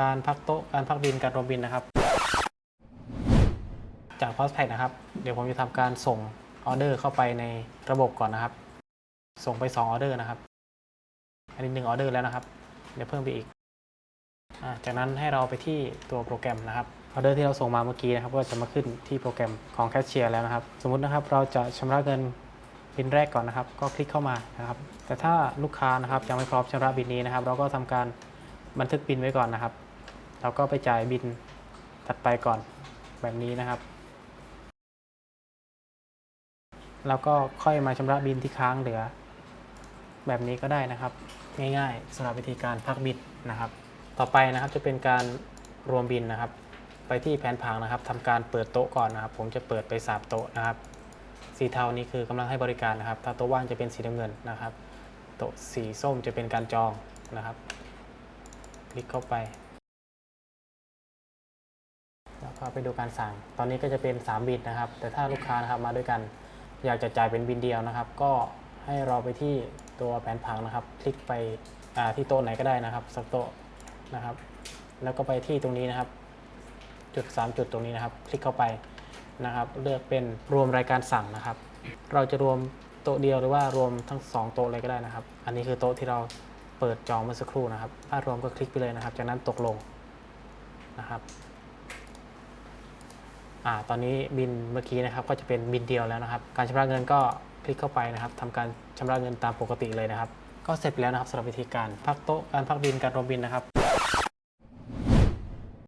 การพักโต๊ะ การพักบิน การรวมบินนะครับ จาก p o s t p a c นะครับ เดี๋ยวผมจะทำการส่งออเดอร์เข้าไปในระบบก่อนนะครับ ส่งไป 2 ออเดอร์นะครับ อันนี้1ออเดอร์แล้วนะครับ เดี๋ยวเพิ่มไปอีกอจากนั้นให้เราไปที่ตัวโปรแกรมนะครับออเดอร์ที่เราส่งมาเมื่อกี้นะครับ ก็จะมาขึ้นที่โปรแกรมของแคชเชียร์แล้วนะครับ สมมุตินะครับเราจะชำระเงินบินแรกก่อนนะครับ ก็คลิกเข้ามานะครับ แต่ถ้าลูกค้านะครับยังไม่พร้อมชำระบินนี้นะครับ เราก็ทำการ บันทึกบินไว้ก่อนนะครับเราก็ไปจ่ายบินถัดไปก่อนแบบนี้นะครับ แล้วก็ค่อยมาชำระบินที่ค้างเหลือ แบบนี้ก็ได้นะครับ ง่ายๆสำหรับวิธีการพักบินนะครับ ต่อไปนะครับจะเป็นการรวมบินนะครับ ไปที่แผนผังนะครับทำการเปิดโต๊ะก่อนนะครับ ผมจะเปิดไปสามโต๊ะนะครับ สีเทานี้คือกำลังให้บริการนะครับ ถ้าโต๊ะว่างจะเป็นสีน้ำเงินนะครับ โต๊ะสีส้มจะเป็นการจองนะครับ คลิกเข้าไป แล้วก็ไปดูการสั่ง ตอนนี้ก็จะเป็น 3 บินนะครับ แต่ถ้าลูกค้านะครับมาด้วยกัน อยากจะจ่ายเป็นบินเดียวนะครับ ก็ให้เราไปที่ตัวแผนผังนะครับ คลิกไปที่โต๊ะไหนก็ได้นะครับ สักโต๊ะนะครับ แล้วก็ไปที่ตรงนี้นะครับ จุด 3 จุดตรงนี้นะครับ คลิกเข้าไปนะครับ เลือกเป็นรวมรายการสั่งนะครับ เราจะรวมโต๊ะเดียวหรือว่ารวมทั้ง 2 โต๊ะเลยก็ได้นะครับ อันนี้คือโต๊ะที่เรา เปิดจองเมื่อสักครู่นะครับถ้ารวมก็คลิกไปเลยนะครับ จากนั้นตกลงนะครับอ่าตอนนี้บินเมื่อกี้นะครับก็จะเป็นบินเดียวแล้วนะครับ การชำระเงินก็คลิกเข้าไปนะครับทำการชำระเงินตามปกติเลยนะครับ ก็เสร็จแล้วนะครับสำหรับวิธีการพักโต๊ะการพักบินการรวมบินนะครับ